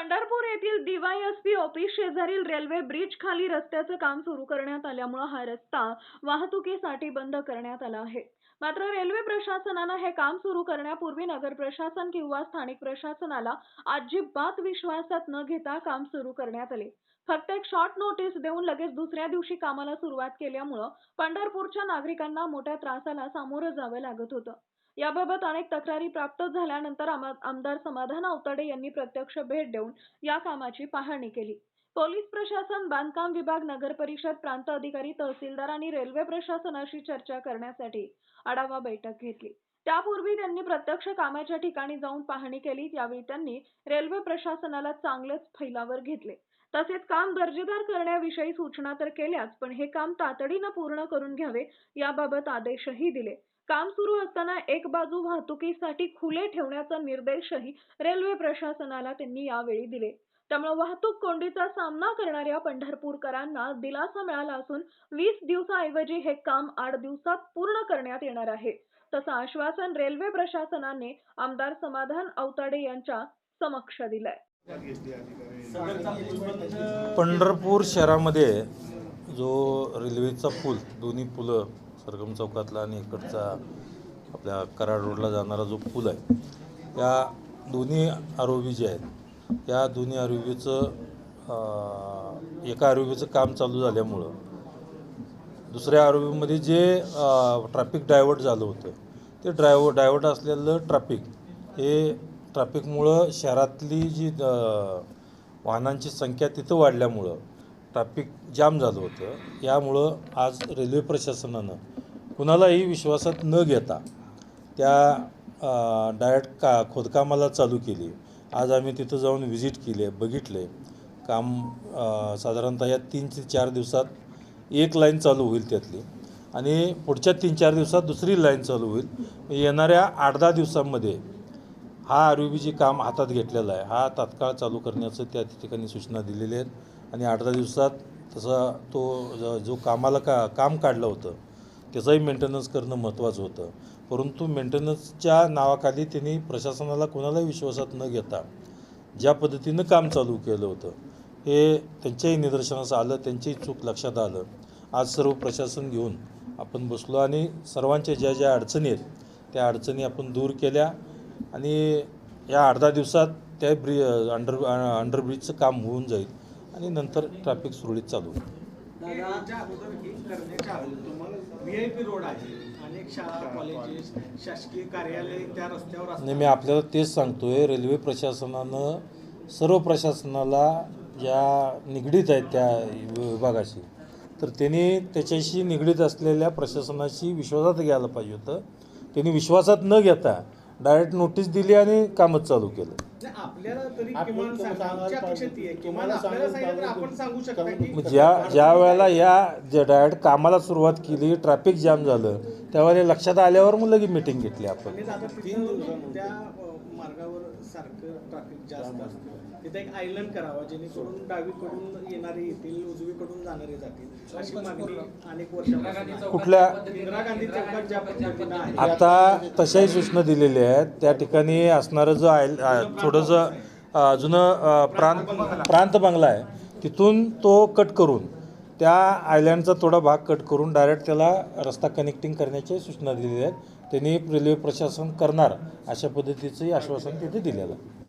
पंढरपूर येथील DYSP office शेजारील railway bridge खाली रस्त्याचं काम सुरू करण्यात आल्यामुळे हा रस्ता वाहतुकीसाठी बंद करण्यात आला आहे. मात्र रेल्वे प्रशासनानं हे काम सुरू करण्यापूर्वी नगर प्रशासन किंवा स्थानिक प्रशासनाला अजिबात विश्वासात न घेता काम सुरू करण्यात आले. फक्त एक शॉर्ट नोटीस देऊन लगेच दुसऱ्या दिवशी कामाला सुरुवात केल्यामुळं पंढरपूरच्या नागरिकांना मोठ्या त्रासाला सामोरं जावं लागत होतं. याबाबत अनेक तक्रारी प्राप्त झाल्यानंतर आमदार समाधान अवतडे यांनी प्रत्यक्ष भेट देऊन या कामाची पाहणी केली. पोलीस प्रशासन बांधकाम विभाग नगर परिषद प्रांत अधिकारी तहसीलदार आणि रेल्वे प्रशासनाशी चर्चा करण्यासाठी आढावा बैठक घेतली. त्यापूर्वी त्यांनी प्रत्यक्ष कामाच्या ठिकाणी जाऊन पाहणी केली त्यावेळी त्यांनी रेल्वे प्रशासनाला चांगलेच फैलावर घेतले. तसेच काम दर्जेदार करण्याविषयी सूचना तर केल्याच पण हे काम तातडीनं पूर्ण करून घ्यावे याबाबत आदेशही दिले. काम सुरू असताना एक बाजू वाहतुकीसाठी खुले ठेवण्याचा निर्देशही रेल्वे प्रशासनाला त्यांनी यावेळी दिले. त्यामुळे वाहतूक कोंडीचा सामना करणाऱ्या पंढरपूरकरांना दिलासा मिळाला असून वीस दिवसाऐवजी हे काम आठ दिवसात पूर्ण करण्यात येणार आहे. तसं आश्वासन रेल्वे प्रशासनाने आमदार समाधान अवताडे यांच्या समक्ष दिलंय. पंढरपूर शहरामध्ये जो रेल्वेचा पूल दोन्ही पुलं सरगम चौकातला आणि इकडचा आपल्या कराड रोडला जाणारा जो पूल आहे त्या दोन्ही आरोबी जे आहेत त्या दोन्ही आरोबीचं एका आरोबीचं काम चालू झाल्यामुळं दुसऱ्या आरोबीमध्ये जे ट्रॅफिक डायव्हर्ट झालं होतं ते ड्रायव्ह डायव्हर्ट असलेलं ट्रॅफिक हे ट्रॅफिकमुळं शहरातली जी वाहनांची संख्या तिथं वाढल्यामुळं ट्रॅफिक जाम झालं होतं. यामुळं आज रेल्वे प्रशासनानं कुणालाही विश्वासात न घेता त्या डायरेक्ट का खोदकामाला चालू केली. आज आम्ही तिथं जाऊन व्हिजिट केले आहे बघितले. काम साधारणतः या तीन ते चार दिवसात एक लाईन चालू होईल त्यातली. आणि पुढच्या तीन चार दिवसात दुसरी लाईन चालू होईल. येणाऱ्या आठ दहा दिवसांमध्ये हा आर बीचे काम हातात घेतलेला आहे. हा तात्काळ चालू करण्याचं त्या ठिकाणी सूचना दिलेल्या आहेत. आणि आठ दहा दिवसात तसा तो जो कामाला का काम काढलं होतं त्याचाही मेंटेनन्स करणं महत्त्वाचं होतं. परंतु मेंटेनन्सच्या नावाखाली त्यांनी प्रशासनाला कोणालाही विश्वासात न घेता ज्या पद्धतीनं काम चालू केलं होतं हे त्यांच्याही निदर्शनास आलं त्यांचीही चूक लक्षात आलं. आज सर्व प्रशासन घेऊन आपण बसलो आणि सर्वांच्या ज्या ज्या अडचणी आहेत त्या अडचणी आपण दूर केल्या आणि या अर्धा दिवसात त्या ब्रि अंडर अंडरब्रिजचं काम होऊन जाईल आणि नंतर ट्रॅफिक सुरळीत चालू होईल. व्ही आय पी रोड आहे. अनेक शाळा कॉलेजेस शासकीय कार्यालय त्या रस्त्यावर नाही मी आपल्याला तेच सांगतोय. रेल्वे प्रशासनानं सर्व प्रशासनाला ज्या निगडीत आहेत त्या विभागाशी तर त्यांनी त्याच्याशी निगडीत असलेल्या प्रशासनाशी विश्वासात घ्यायला पाहिजे होतं. त्यांनी विश्वासात न घेता डायरेक्ट नोटीस दिली आणि कामच चालू केलं. आपल्याला तरी किमान किमान आपल्याला सांगितलं तर. आपण सांगू शकता की ज्या ज्या वेळेला या डायरेक्ट कामाला सुरुवात केली ट्रॅफिक जाम झालं त्यावेळेला लक्षात आल्यावर मग लगेच मिटिंग घेतली आपण. त्या मार्गावर सारखं ट्रॅफिक जास्त असतं तिथे एक आयलंड करावा जेणेकरून डावीकडून येणारे येतील उजवीकडून जाणारे जातील अशी मागणी अनेक वर्षापासून. कुठल्या इंदिरा गांधी चौकात ज्या पद्धतीनं आहे. आता तशाही सूचना दिलेल्या आहेत. त्या ठिकाणी असणारं जो आय आ, थोडंसं जुनं प्रांत प्रांत बंगला आहे तिथून तो कट करून त्या आयलँडचा थोडा भाग कट करून डायरेक्ट त्याला रस्ता कनेक्टिंग करण्याची सूचना दिलेल्या आहेत त्यांनी रेल्वे प्रशासन करणार अशा पद्धतीचंही आश्वासन तिथे दिलेलं आहे.